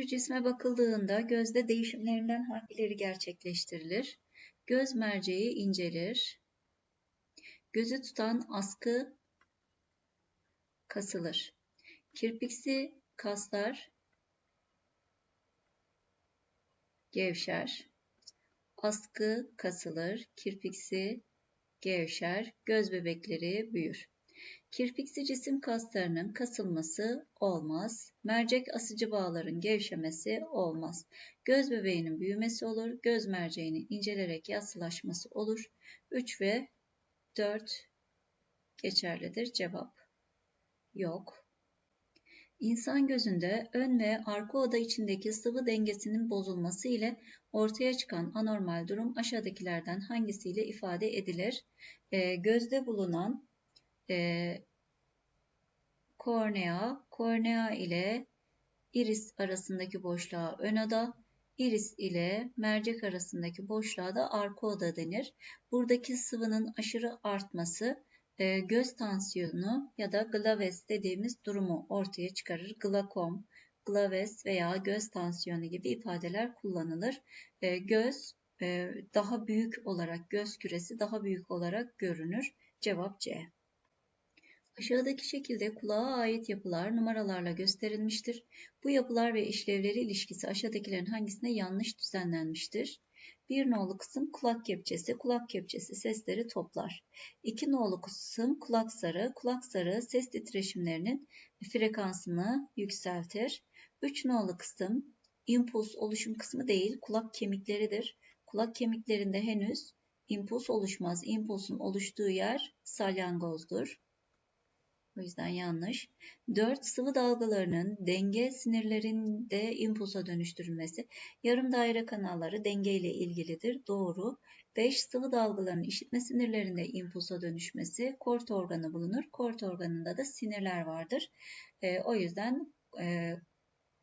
Bir cisme bakıldığında gözde değişimlerinden hangileri gerçekleştirilir? Göz merceği incelir. Gözü tutan askı kasılır. Kirpiksi kaslar gevşer. Askı kasılır, kirpiksi gevşer, göz bebekleri büyür. Kirpiksi cisim kaslarının kasılması olmaz. Mercek asıcı bağların gevşemesi olmaz. Göz bebeğinin büyümesi olur. Göz merceğinin incelerek yassılaşması olur. 3 ve 4 geçerlidir. Cevap yok. İnsan gözünde ön ve arka oda içindeki sıvı dengesinin bozulması ile ortaya çıkan anormal durum aşağıdakilerden hangisiyle ifade edilir? E, gözde bulunan e, kornea, kornea ile iris arasındaki boşluğa ön oda, iris ile mercek arasındaki boşluğa da arka oda denir. Buradaki sıvının aşırı artması e, göz tansiyonu ya da glaves dediğimiz durumu ortaya çıkarır. Glakom, glaves veya göz tansiyonu gibi ifadeler kullanılır. E, göz e, daha büyük olarak, göz küresi daha büyük olarak görünür. Cevap C. Aşağıdaki şekilde kulağa ait yapılar numaralarla gösterilmiştir. Bu yapılar ve işlevleri ilişkisi aşağıdakilerin hangisine yanlış düzenlenmiştir? Bir nolu kısım kulak kepçesi. Kulak kepçesi sesleri toplar. İki nolu kısım kulak zarı. Kulak zarı ses titreşimlerinin frekansını yükseltir. Üç nolu kısım impuls oluşum kısmı değil kulak kemikleridir. Kulak kemiklerinde henüz impuls oluşmaz. Impulsun oluştuğu yer salyangozdur. O yüzden yanlış. 4. Sıvı dalgalarının denge sinirlerinde impulsa dönüştürülmesi. Yarım daire kanalları denge ile ilgilidir. Doğru. 5. Sıvı dalgaların işitme sinirlerinde impulsa dönüşmesi. Kort organı bulunur. Kort organında da sinirler vardır. E, o yüzden e,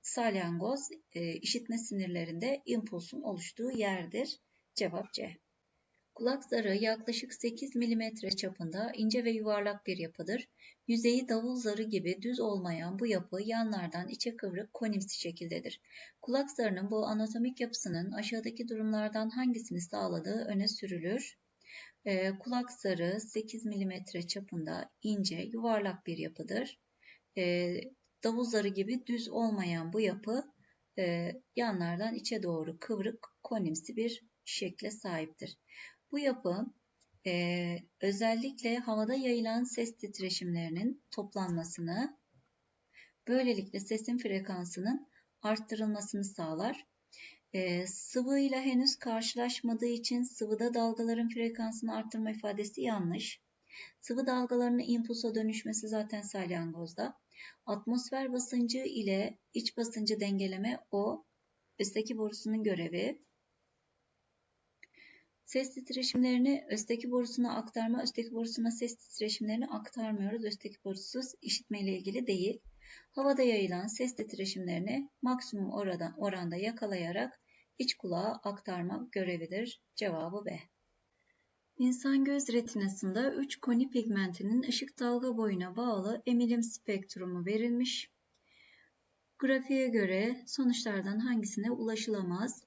salyangoz e, işitme sinirlerinde impulsun oluştuğu yerdir. Cevap C. Kulak zarı yaklaşık 8 mm çapında ince ve yuvarlak bir yapıdır. Yüzeyi davul zarı gibi düz olmayan bu yapı yanlardan içe kıvrık konimsi şekildedir. Kulak zarının bu anatomik yapısının aşağıdaki durumlardan hangisini sağladığı öne sürülür. Ee, kulak zarı 8 mm çapında ince, yuvarlak bir yapıdır. Ee, davul zarı gibi düz olmayan bu yapı e, yanlardan içe doğru kıvrık konimsi bir şekle sahiptir. Bu yapı e, özellikle havada yayılan ses titreşimlerinin toplanmasını, böylelikle sesin frekansının arttırılmasını sağlar. E, sıvıyla henüz karşılaşmadığı için sıvıda dalgaların frekansını arttırma ifadesi yanlış. Sıvı dalgalarının impulsa dönüşmesi zaten salyangozda. Atmosfer basıncı ile iç basıncı dengeleme o üstteki borusunun görevi. Ses titreşimlerini östeki borusuna aktarma, östeki borusuna ses titreşimlerini aktarmıyoruz. Östeki borusuz işitme ile ilgili değil. Havada yayılan ses titreşimlerini maksimum oranda, oranda yakalayarak iç kulağa aktarma görevidir. Cevabı B. İnsan göz retinasında 3 koni pigmentinin ışık dalga boyuna bağlı emilim spektrumu verilmiş. Grafiğe göre sonuçlardan hangisine ulaşılamaz?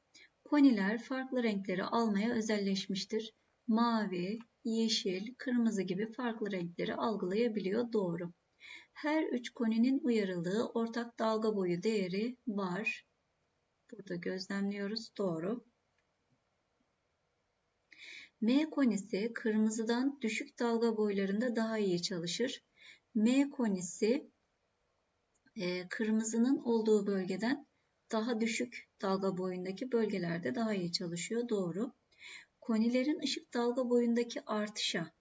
Koniler farklı renkleri almaya özelleşmiştir. Mavi, yeşil, kırmızı gibi farklı renkleri algılayabiliyor doğru. Her üç koninin uyarıldığı ortak dalga boyu değeri var. Burada gözlemliyoruz. Doğru. M konisi kırmızıdan düşük dalga boylarında daha iyi çalışır. M konisi e, kırmızının olduğu bölgeden daha düşük dalga boyundaki bölgelerde daha iyi çalışıyor. Doğru. Konilerin ışık dalga boyundaki artışa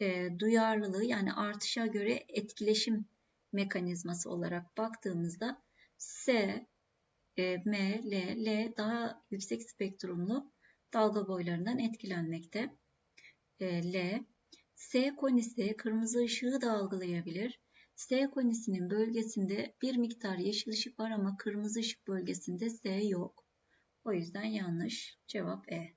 e, duyarlılığı yani artışa göre etkileşim mekanizması olarak baktığımızda S, e, M, L, L daha yüksek spektrumlu dalga boylarından etkilenmekte. E, L, S konisi kırmızı ışığı da algılayabilir. S konisinin bölgesinde bir miktar yeşil ışık var ama kırmızı ışık bölgesinde S yok. O yüzden yanlış. Cevap E.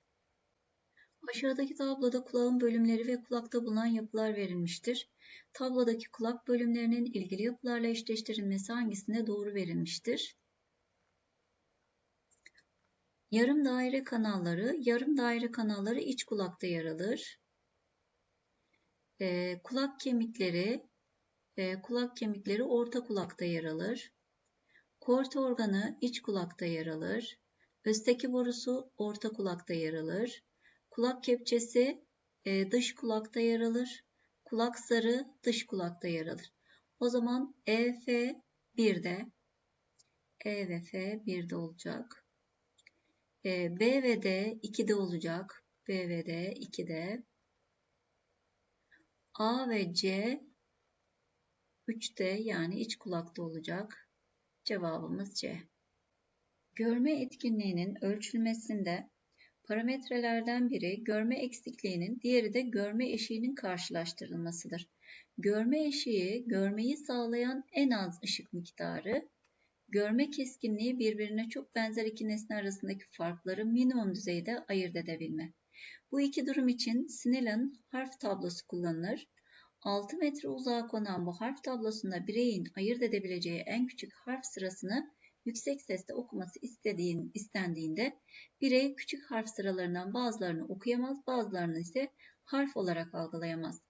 Aşağıdaki tabloda kulağın bölümleri ve kulakta bulunan yapılar verilmiştir. Tablodaki kulak bölümlerinin ilgili yapılarla eşleştirilmesi hangisinde doğru verilmiştir? Yarım daire kanalları, yarım daire kanalları iç kulakta yer alır. Ee, kulak kemikleri, e, kulak kemikleri orta kulakta yer alır. Kort organı iç kulakta yer alır. Östeki borusu orta kulakta yer alır. Kulak kepçesi e, dış kulakta yer alır. Kulak zarı dış kulakta yer alır. O zaman EF 1'de, E ve F 1'de olacak. E, B ve D 2'de olacak. B ve D 2'de. A ve C 3'te yani iç kulakta olacak. Cevabımız C. Görme etkinliğinin ölçülmesinde parametrelerden biri görme eksikliğinin, diğeri de görme eşiğinin karşılaştırılmasıdır. Görme eşiği, görmeyi sağlayan en az ışık miktarı, görme keskinliği birbirine çok benzer iki nesne arasındaki farkları minimum düzeyde ayırt edebilme. Bu iki durum için Snellen harf tablosu kullanılır. 6 metre uzağa konan bu harf tablosunda bireyin ayırt edebileceği en küçük harf sırasını yüksek sesle okuması istediğin, istendiğinde birey küçük harf sıralarından bazılarını okuyamaz, bazılarını ise harf olarak algılayamaz.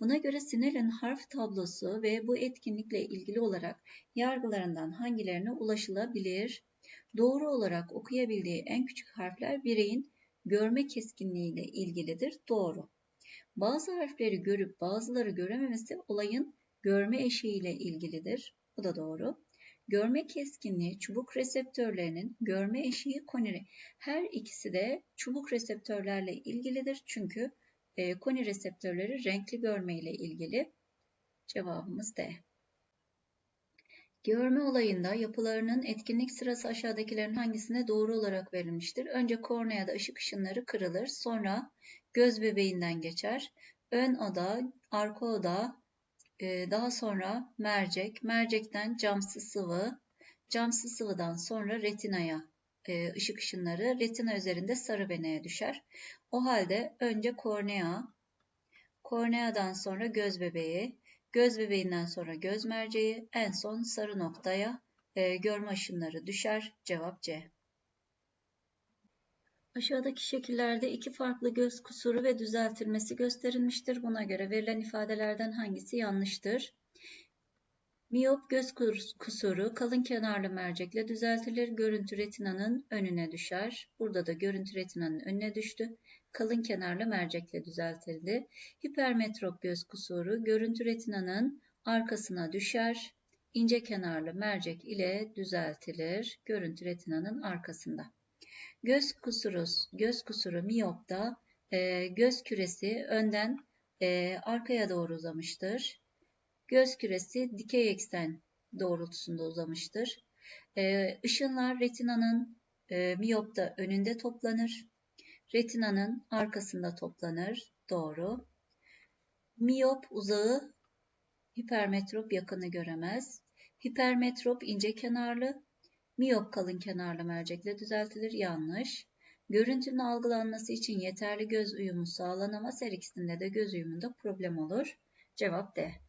Buna göre Snell'in harf tablosu ve bu etkinlikle ilgili olarak yargılarından hangilerine ulaşılabilir? Doğru olarak okuyabildiği en küçük harfler bireyin görme keskinliği ile ilgilidir. Doğru. Bazı harfleri görüp bazıları görememesi olayın görme eşiği ile ilgilidir. Bu da doğru. Görme keskinliği çubuk reseptörlerinin görme eşiği koni. Her ikisi de çubuk reseptörlerle ilgilidir. Çünkü e, koni reseptörleri renkli görme ile ilgili. Cevabımız D. Görme olayında yapılarının etkinlik sırası aşağıdakilerin hangisine doğru olarak verilmiştir? Önce korneada ışık ışınları kırılır. Sonra göz bebeğinden geçer. Ön oda, arka oda, e, daha sonra mercek, mercekten camsı sıvı, camsı sıvıdan sonra retinaya e, ışık ışınları, retina üzerinde sarı veneye düşer. O halde önce kornea, korneadan sonra göz bebeği, göz bebeğinden sonra göz merceği, en son sarı noktaya e, görme ışınları düşer. Cevap C. Aşağıdaki şekillerde iki farklı göz kusuru ve düzeltilmesi gösterilmiştir. Buna göre verilen ifadelerden hangisi yanlıştır? Miyop göz kusuru kalın kenarlı mercekle düzeltilir. Görüntü retinanın önüne düşer. Burada da görüntü retinanın önüne düştü. Kalın kenarlı mercekle düzeltildi. Hipermetrop göz kusuru görüntü retinanın arkasına düşer. İnce kenarlı mercek ile düzeltilir. Görüntü retinanın arkasında. Göz kusuru, göz kusuru miyopta e, göz küresi önden e, arkaya doğru uzamıştır. Göz küresi dikey eksen doğrultusunda uzamıştır. E, ışınlar retinanın e, miyopta önünde toplanır. Retinanın arkasında toplanır. Doğru. Miyop uzağı hipermetrop yakını göremez. Hipermetrop ince kenarlı, Miyop kalın kenarlı mercekle düzeltilir. Yanlış. Görüntünün algılanması için yeterli göz uyumu sağlanamaz. Her ikisinde de göz uyumunda problem olur. Cevap D.